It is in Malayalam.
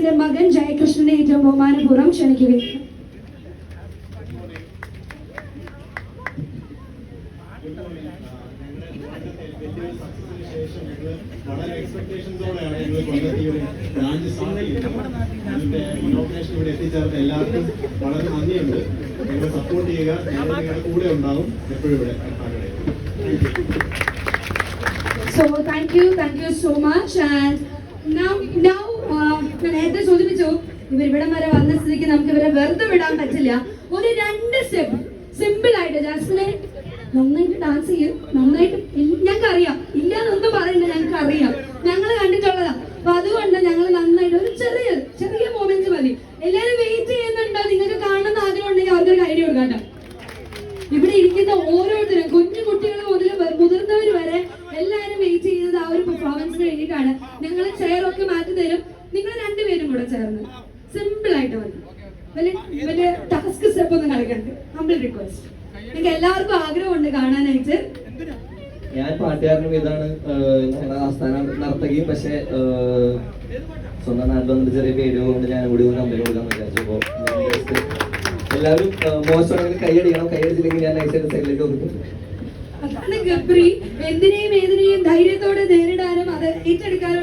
അദ്ദേഹത്തിന്റെ മകൻ ജയകൃഷ്ണനെ ഏറ്റവും ബഹുമാനപൂർവം ക്ഷണിക്കുകയാണ് വളരെ എക്സ്പെക്ടേഷൻസോടെയാണ് ഞങ്ങൾ കൊല്ലത്ത് ഈ ഒരു ബ്രാഞ്ച് അതിന്റെ ഇനോഗ്രേഷൻ ഇവിടെ എത്തിച്ചേർന്ന എല്ലാവർക്കും വളരെ നന്ദിയുണ്ട് നിങ്ങൾ സപ്പോർട്ട് ചെയ്യുക ഞങ്ങൾ നിങ്ങളുടെ കൂടെ ഉണ്ടാവും എപ്പോഴും ഇവിടെ So thank you, thank you so much. And now, now, ഇവർ ഇവിടെ വരെ വന്ന സ്ഥിതിക്ക് നമുക്ക് ഇവരെ വെറുതെ വിടാൻ പറ്റില്ല. ഒരു രണ്ട് സ്റ്റെപ്പ്. സിമ്പിൾ ആയിട്ട് ജാസ്മിനെ നന്നായിട്ട് ഡാൻസ് ചെയ്യും. നന്നായിട്ട് ഞങ്ങൾക്ക് അറിയാം ഇല്ല എന്നൊന്നും പറയണ്ട ഞങ്ങൾക്ക് അറിയാം ഞങ്ങൾ കണ്ടിട്ടുള്ളതാ. അപ്പൊ അതുകൊണ്ട് ഞങ്ങൾ നന്നായിട്ട് ഒരു ചെറിയ ചെറിയ മൊമെന്റ് മതി. എല്ലാരും വെയിറ്റ് ചെയ്യുന്നുണ്ടോ? നിങ്ങൾക്ക് കാണുന്ന ആഗ്രഹം ഉണ്ടെങ്കിൽ അവർക്കൊരു ഐഡിയ കൊടുക്കാം ഇവിടെ ഇരിക്കുന്ന ഓരോരുത്തരും കുഞ്ഞു കുട്ടികൾ മുതൽ മുതിർന്നവർ വരെ എല്ലാരും വെയിറ്റ് ചെയ്യുന്നത് ആ ഒരു പെർഫോമൻസിന് വേണ്ടിയിട്ടാണ്. ഞങ്ങൾ ചെയർ ഒക്കെ മാറ്റി തരും നിങ്ങൾ രണ്ടുപേരും കൂടെ ചേർന്ന്. സിമ്പിൾ ആയിട്ട് മതി വലിയ വലിയ ടാസ്ക് സ്റ്റെപ്പ് ഒന്നും കളിക്കണ്ട് ഹംബിൾ റിക്വസ്റ്റ് നിങ്ങൾക്ക് എല്ലാവർക്കും ആഗ്രഹമുണ്ട് കാണാനായിട്ട്. ഞാൻ പാട്ടുകാരനും ഇതാണ് ആസ്ഥാന നർത്തകിയും പക്ഷെ സ്വന്തം നാട്ടിൽ വന്നിട്ട് ചെറിയ പേര് കൊണ്ട് ഞാൻ കൂടി ഒന്ന് കമ്പനി കൊടുക്കാൻ വിചാരിച്ചപ്പോ എല്ലാവരും മോശമാണെങ്കിൽ കൈയടിക്കണം കൈയടിച്ചില്ലെങ്കിൽ ഞാൻ നൈസായിട്ട് സൈഡിലേക്ക് കൊടുക്കും അതാണ് ഗബ്രി. എന്തിനേയും ഏതിനെയും ധൈര്യത്തോടെ നേരിടാനും അത് ഏറ്റെടുക്കാനുള്ള